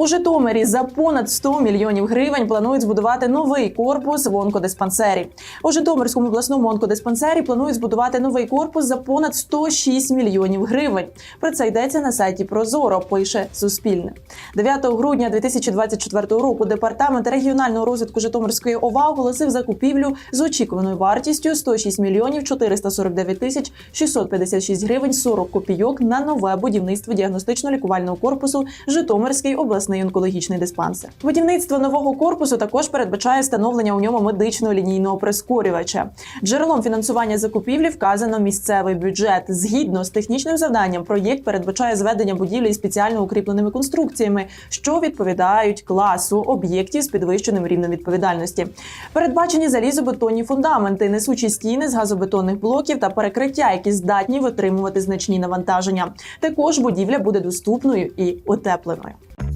У Житомирі за понад 100 мільйонів гривень планують збудувати новий корпус в онкодиспансері. У Житомирському обласному онкодиспансері планують збудувати новий корпус за понад 106 мільйонів гривень. Про це йдеться на сайті Прозоро. Пише Суспільне. 9 грудня 2024 року департамент регіонального розвитку Житомирської ОВА оголосив закупівлю з очікуваною вартістю 106 мільйонів 449 тисяч 656 гривень 40 копійок на нове будівництво діагностично-лікувального корпусу Житомирський обласний онкологічний диспансер. Будівництво нового корпусу також передбачає встановлення у ньому медичного лінійного прискорювача. Джерелом фінансування закупівлі вказано місцевий бюджет. Згідно з технічним завданням, проєкт передбачає зведення будівлі спеціально укріпленими конструкціями, що відповідають класу об'єктів з підвищеним рівнем відповідальності. Передбачені залізобетонні фундаменти, несучі стіни з газобетонних блоків та перекриття, які здатні витримувати значні навантаження. Також будівля буде доступною і утепленою.